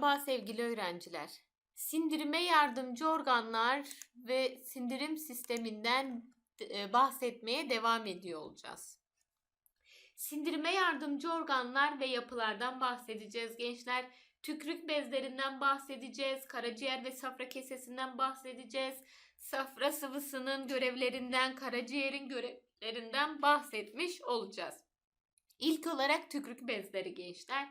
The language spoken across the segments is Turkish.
sabah sevgili öğrenciler. Sindirime yardımcı organlar ve sindirim sisteminden e, bahsetmeye devam ediyor olacağız. Sindirime yardımcı organlar ve yapılardan bahsedeceğiz gençler. Tükrük bezlerinden bahsedeceğiz. Karaciğer ve safra kesesinden bahsedeceğiz. Safra sıvısının görevlerinden, karaciğerin görevlerinden bahsetmiş olacağız. İlk olarak tükrük bezleri gençler.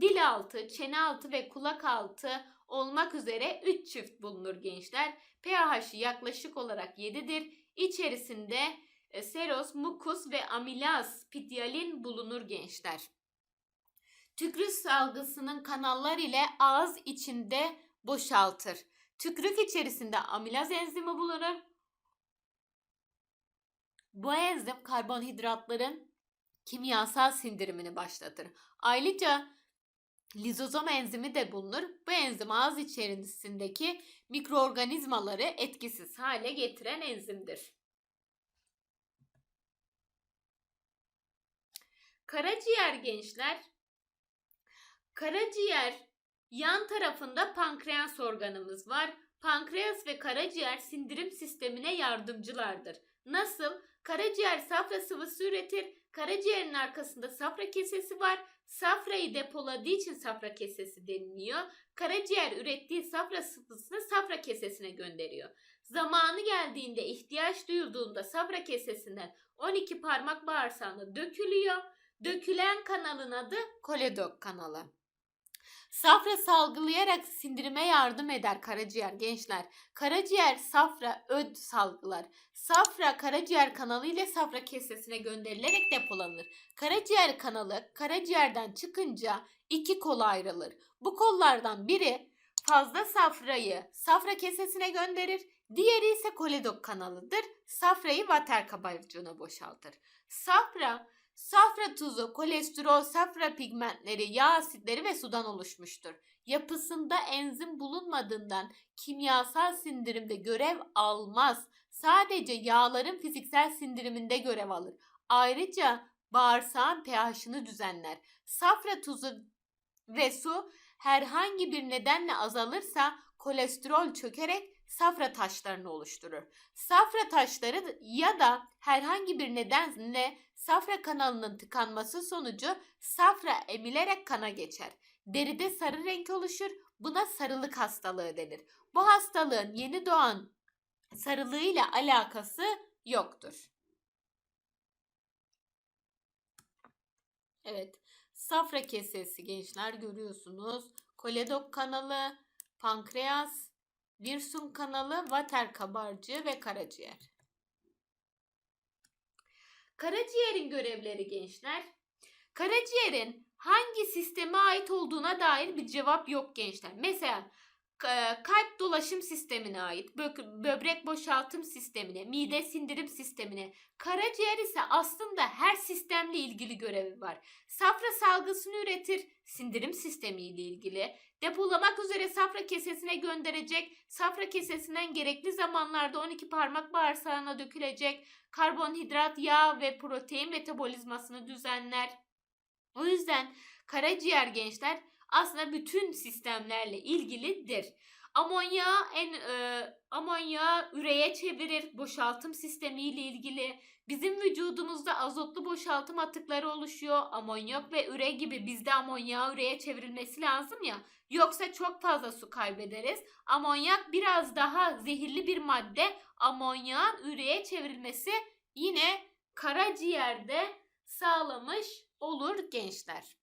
Dil altı, çene altı ve kulak altı olmak üzere 3 çift bulunur gençler. pH'i yaklaşık olarak 7'dir. İçerisinde e, seros, mukus ve amilaz, pityalin bulunur gençler. Tükrük salgısının kanallar ile ağız içinde boşaltır. Tükrük içerisinde amilaz enzimi bulunur. Bu enzim karbonhidratların kimyasal sindirimini başlatır. Ayrıca lizozom enzimi de bulunur. Bu enzim ağız içerisindeki mikroorganizmaları etkisiz hale getiren enzimdir. Karaciğer gençler. Karaciğer yan tarafında pankreas organımız var. Pankreas ve karaciğer sindirim sistemine yardımcılardır. Nasıl? Karaciğer safra sıvısı üretir. Karaciğerin arkasında safra kesesi var. Safrayı depoladığı için safra kesesi deniliyor. Karaciğer ürettiği safra sıvısını safra kesesine gönderiyor. Zamanı geldiğinde ihtiyaç duyulduğunda safra kesesinden 12 parmak bağırsağına dökülüyor. Dökülen kanalın adı koledok kanalı. Safra salgılayarak sindirime yardım eder karaciğer gençler. Karaciğer safra öd salgılar. Safra karaciğer kanalı ile safra kesesine gönderilerek depolanır. Karaciğer kanalı karaciğerden çıkınca iki kola ayrılır. Bu kollardan biri fazla safrayı safra kesesine gönderir. Diğeri ise koledok kanalıdır. Safrayı vater kabarcığına boşaltır. Safra Safra tuzu, kolesterol, safra pigmentleri, yağ asitleri ve sudan oluşmuştur. Yapısında enzim bulunmadığından kimyasal sindirimde görev almaz. Sadece yağların fiziksel sindiriminde görev alır. Ayrıca bağırsağın pH'ını düzenler. Safra tuzu ve su herhangi bir nedenle azalırsa kolesterol çökerek safra taşlarını oluşturur. Safra taşları ya da herhangi bir nedenle safra kanalının tıkanması sonucu safra emilerek kana geçer. Deride sarı renk oluşur. Buna sarılık hastalığı denir. Bu hastalığın yeni doğan sarılığıyla alakası yoktur. Evet. Safra kesesi gençler görüyorsunuz. Koledok kanalı, pankreas, Wirsung kanalı, vater kabarcığı ve karaciğer. Karaciğerin görevleri gençler. Karaciğerin hangi sisteme ait olduğuna dair bir cevap yok gençler. Mesela kalp dolaşım sistemine ait, bö- böbrek boşaltım sistemine, mide sindirim sistemine, karaciğer ise aslında her sistemle ilgili görevi var. Safra salgısını üretir, sindirim sistemi ile ilgili. Depolamak üzere safra kesesine gönderecek, safra kesesinden gerekli zamanlarda 12 parmak bağırsağına dökülecek, karbonhidrat, yağ ve protein metabolizmasını düzenler. O yüzden karaciğer gençler aslında bütün sistemlerle ilgilidir. Amonya en e, amonya üreye çevirir. Boşaltım sistemi ile ilgili. Bizim vücudumuzda azotlu boşaltım atıkları oluşuyor. Amonyak ve üre gibi bizde amonyağı üreye çevrilmesi lazım ya. Yoksa çok fazla su kaybederiz. Amonyak biraz daha zehirli bir madde. Amonyağın üreye çevrilmesi yine karaciğerde sağlamış olur gençler.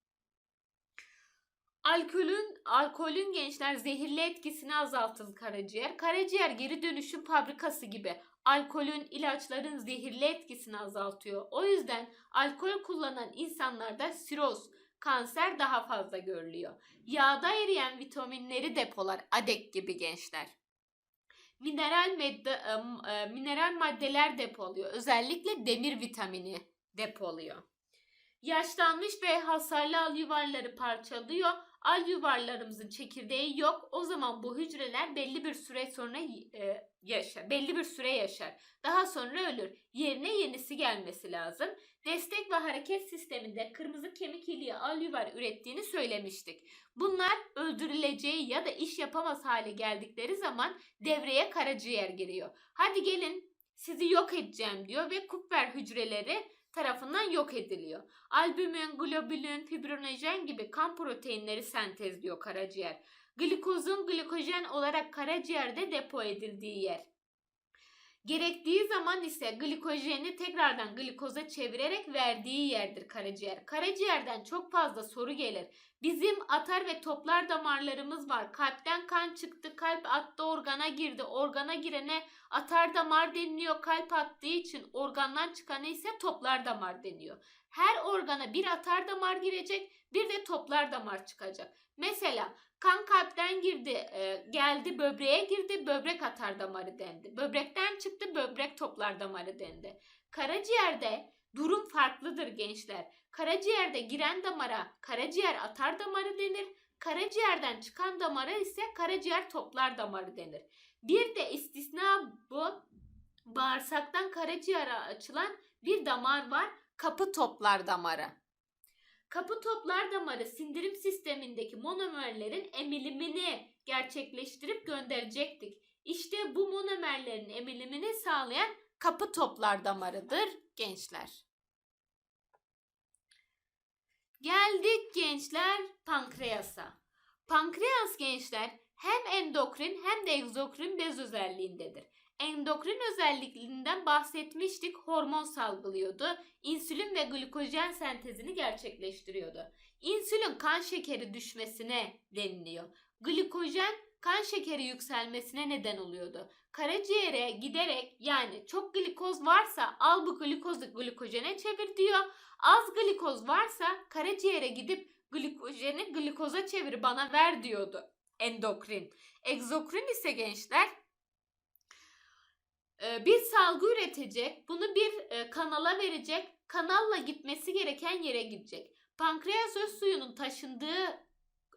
Alkolün, alkolün gençler zehirli etkisini azaltır karaciğer. Karaciğer geri dönüşüm fabrikası gibi alkolün, ilaçların zehirli etkisini azaltıyor. O yüzden alkol kullanan insanlarda siroz, kanser daha fazla görülüyor. Yağda eriyen vitaminleri depolar adek gibi gençler. Mineral madde, e, mineral maddeler depoluyor. Özellikle demir vitamini depoluyor. Yaşlanmış ve hasarlı al yuvarları parçalıyor alüvarlarımızın çekirdeği yok. O zaman bu hücreler belli bir süre sonra e, yaşar. Belli bir süre yaşar. Daha sonra ölür. Yerine yenisi gelmesi lazım. Destek ve hareket sisteminde kırmızı kemik iliği alüvar ürettiğini söylemiştik. Bunlar öldürüleceği ya da iş yapamaz hale geldikleri zaman devreye karaciğer giriyor. Hadi gelin sizi yok edeceğim diyor ve Kupfer hücreleri tarafından yok ediliyor. Albümin, globulin, fibrinojen gibi kan proteinleri sentezliyor karaciğer. Glikozun glikojen olarak karaciğerde depo edildiği yer. Gerektiği zaman ise glikojeni tekrardan glikoza çevirerek verdiği yerdir karaciğer. Karaciğerden çok fazla soru gelir. Bizim atar ve toplar damarlarımız var. Kalpten kan çıktı, kalp attı organa girdi. Organa girene atar damar deniliyor. Kalp attığı için organdan çıkanı ise toplar damar deniyor. Her organa bir atar damar girecek, bir de toplar damar çıkacak. Mesela kan kalpten girdi, e, geldi böbreğe girdi, böbrek atar damarı dendi. Böbrekten çıktı, böbrek toplar damarı dendi. Karaciğerde durum farklıdır gençler. Karaciğerde giren damara karaciğer atar damarı denir. Karaciğerden çıkan damara ise karaciğer toplar damarı denir. Bir de istisna bu bağırsaktan karaciğere açılan bir damar var. Kapı toplar damarı. Kapı toplar damarı sindirim sistemindeki monomerlerin emilimini gerçekleştirip gönderecektik. İşte bu monomerlerin emilimini sağlayan kapı toplar damarıdır gençler. Geldik gençler pankreasa. Pankreas gençler hem endokrin hem de egzokrin bez özelliğindedir. Endokrin özelliklerinden bahsetmiştik. Hormon salgılıyordu. İnsülin ve glikojen sentezini gerçekleştiriyordu. İnsülin kan şekeri düşmesine deniliyor. Glikojen kan şekeri yükselmesine neden oluyordu. Karaciğere giderek yani çok glikoz varsa al bu glikozu glikojene çevir diyor. Az glikoz varsa karaciğere gidip glikojeni glikoza çevir bana ver diyordu endokrin. Egzokrin ise gençler bir salgı üretecek. Bunu bir e, kanala verecek. Kanalla gitmesi gereken yere gidecek. Pankreas öz suyunun taşındığı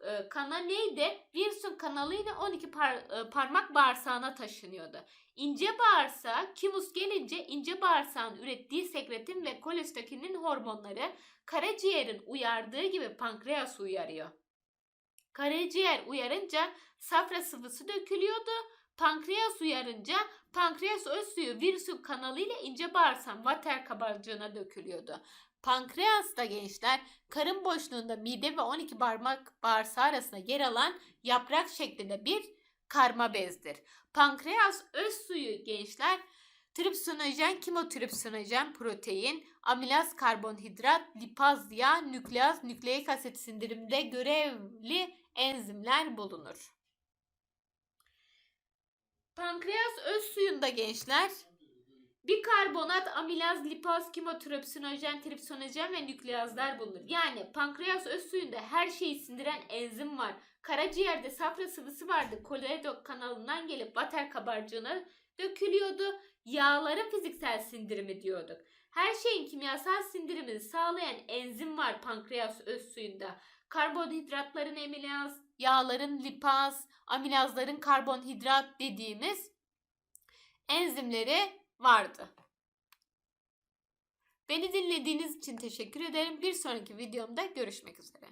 e, kana neydi? Wilson kanalıyla 12 par, parmak bağırsağına taşınıyordu. İnce bağırsağa kimus gelince ince bağırsağın ürettiği sekretin ve kolestekinin hormonları karaciğerin uyardığı gibi pankreas uyarıyor. Karaciğer uyarınca safra sıvısı dökülüyordu. Pankreas uyarınca pankreas öz suyu virüsün kanalıyla ince bağırsağın vater kabarcığına dökülüyordu. Pankreas da gençler karın boşluğunda mide ve 12 parmak bağırsağı arasında yer alan yaprak şeklinde bir karma bezdir. Pankreas öz suyu gençler tripsinojen, kimotripsinojen protein, amilaz karbonhidrat, lipaz yağ, nükleaz, nükleik asit sindirimde görevli enzimler bulunur. Pankreas öz suyunda gençler bikarbonat, amilaz, lipaz, kimotripsinojen, tripsinojen ve nükleazlar bulunur. Yani pankreas öz suyunda her şeyi sindiren enzim var. Karaciğerde safra sıvısı vardı. Koledok kanalından gelip vater kabarcığına dökülüyordu. Yağların fiziksel sindirimi diyorduk. Her şeyin kimyasal sindirimini sağlayan enzim var pankreas öz suyunda. Karbonhidratların amilaz, yağların lipaz, amilazların karbonhidrat dediğimiz enzimleri vardı. Beni dinlediğiniz için teşekkür ederim. Bir sonraki videomda görüşmek üzere.